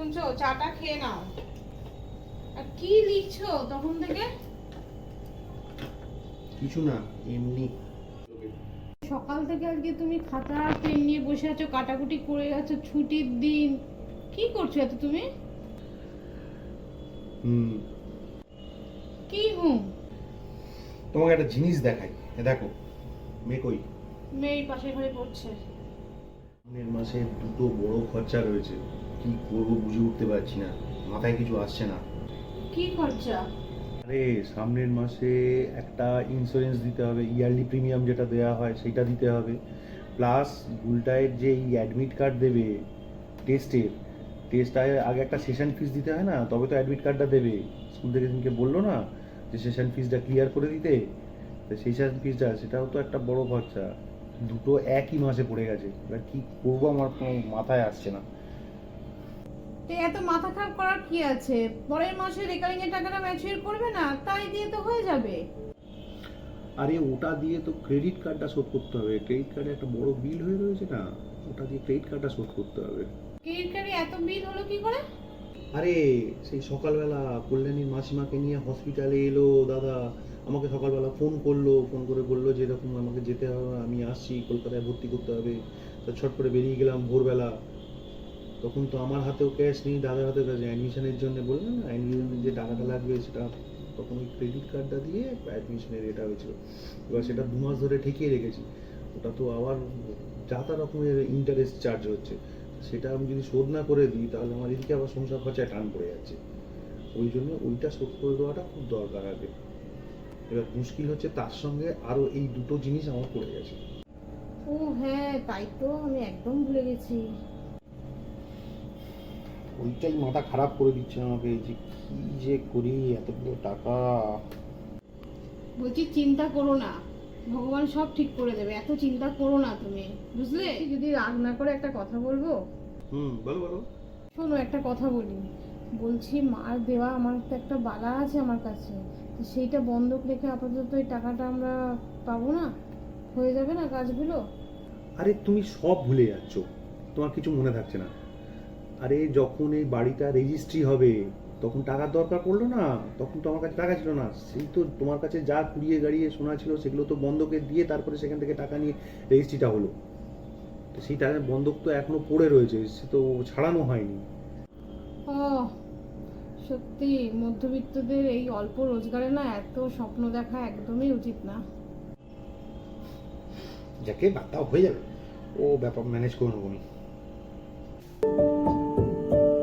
শুনছো? চাটা খেয়ে নাও। আর কি লিখছো তখন থেকে? কিছু না এমনি। সকাল থেকে আজকে তুমি খাতা পেন নিয়ে বসে আছো কাটাকুটি করে যাচ্ছ ছুটির দিন। কি করছ এত তুমি? হুম। কি হুম? তোমাকে একটা জিনিস দেখাই। এ দেখো মেকই মেয়ের পাশে ঘরে পড়ছে। সামনের মাসে দুটো বড় খরচা রয়েছে। কি করব বুঝে উঠতে পারছি না। মাথায় কিছু আসছে না। কি খরচা? আরে সামনের মাসে একটা ইন্স্যুরেন্স দিতে হবে ইয়ারলি প্রিমিয়াম যেটা দেওয়া হয় সেটা দিতে হবে। প্লাস গুলটায়ের যে এই অ্যাডমিট কার্ড দেবে টেস্টের টেস্টায় আগে একটা সেশন ফিস দিতে হয় না তবে তো অ্যাডমিট কার্ডটা দেবে। স্কুল থেকে দিনকে বলল না যে সেশন ফিসটা ক্লিয়ার করে দিতে? তো সেই সেশন ফিসটা সেটাও তো একটা বড় খরচা। দুটো একই মাসে পড়ে গেছে। এবার কি করব আমার কোনো মাথায় আসছে না। তো এত মাথা খারাপ করার কি আছে? পরের মাসে রেকারিং এর টাকাটা ম্যাচিউর করবে না তাই দিয়ে তো হয়ে যাবে। আরে ওটা দিয়ে তো ক্রেডিট কার্ডটা শোধ করতে হবে। ক্রেডিট কার্ডে একটা বড় বিল হয়ে রয়েছে না? ওটা দিয়ে ক্রেডিট কার্ডটা শোধ করতে হবে। ক্রেডিট কার্ডে এত বিল হলো কি করে? আরে সেই সকালবেলা কল্যাণীর মাসিমাকে নিয়ে হসপিটালে এলো দাদা। আমাকে সকালবেলা ফোন করল ফোন করে বলল যে এরকম আমাকে যেতে হবে আমি আসছি কলকাতায় ভর্তি করতে হবে। তো ছট করে বেরিয়ে গেলাম ভোরবেলা। তখন তো আমার হাতেও ক্যাশ নেই, দাদার হাতেও ক্যাশ অ্যাডমিশনের জন্য বললাম না অ্যাডমিশনের যে টাকাটা লাগবে সেটা তখন ওই ক্রেডিট কার্ডটা দিয়ে অ্যাডমিশনের এটা হয়েছিল। এবার সেটা দু মাস ধরে ঠেকিয়ে রেখেছি। ওটা তো আবার যা তা রকমের ইন্টারেস্ট চার্জ হচ্ছে। সেটা আমি যদি শোধ না করে দিই, তাহলে আমার এদিকে আবার সংসার খরচায় টান পড়ে যাচ্ছে। ওই জন্য ওইটা শোধ করে দেওয়াটা খুব দরকার আগে। এবার মুশকিল হচ্ছে তার সঙ্গে আরও এই দুটো জিনিস আমার পড়ে গেছে। ও হ্যাঁ তাই তো আমি একদম ভুলে গেছি। ওইটাই মাথা খারাপ করে দিচ্ছে আমাকে যে কি যে করি এতগুলো টাকা। বলছি চিন্তা করো না ভগবান সব ঠিক করে দেবে এত চিন্তা করো না তুমি বুঝলে? যদি রাগ না করে একটা কথা বলব? হুম বলো বলো। শোনো একটা কথা বলি। বলছি মার দেওয়া আমার তো একটা বালা আছে আমার কাছে তো সেইটা বন্ধক রেখে আপাতত এই টাকাটা আমরা পাবো না? হয়ে যাবে না কাজগুলো? আরে তুমি সব ভুলে যাচ্ছ তোমার কিছু মনে থাকছে না। আরে যখন এই বাড়িটা রেজিস্ট্রি হবে তখন টাকার দরকার পড়ল না তখন তো আমার কাছে টাকা ছিল না। সেই তো তোমার কাছে যা কুড়িয়ে গাড়িয়ে শোনা ছিল সেগুলো তো বন্ধকে দিয়ে তারপরে সেখান থেকে টাকা নিয়ে রেজিস্ট্রিটা হলো। তো সেই টাকা বন্ধক তো এখনও পড়ে রয়েছে সে তো ছাড়ানো হয়নি। ও সত্যি মধ্যবিত্তদের এই অল্প রোজগারে না এত স্বপ্ন দেখা একদমই উচিত না। যাকে বার্তাও হয়ে যাবে। ও ব্যাপার ম্যানেজ করে নেব আমি।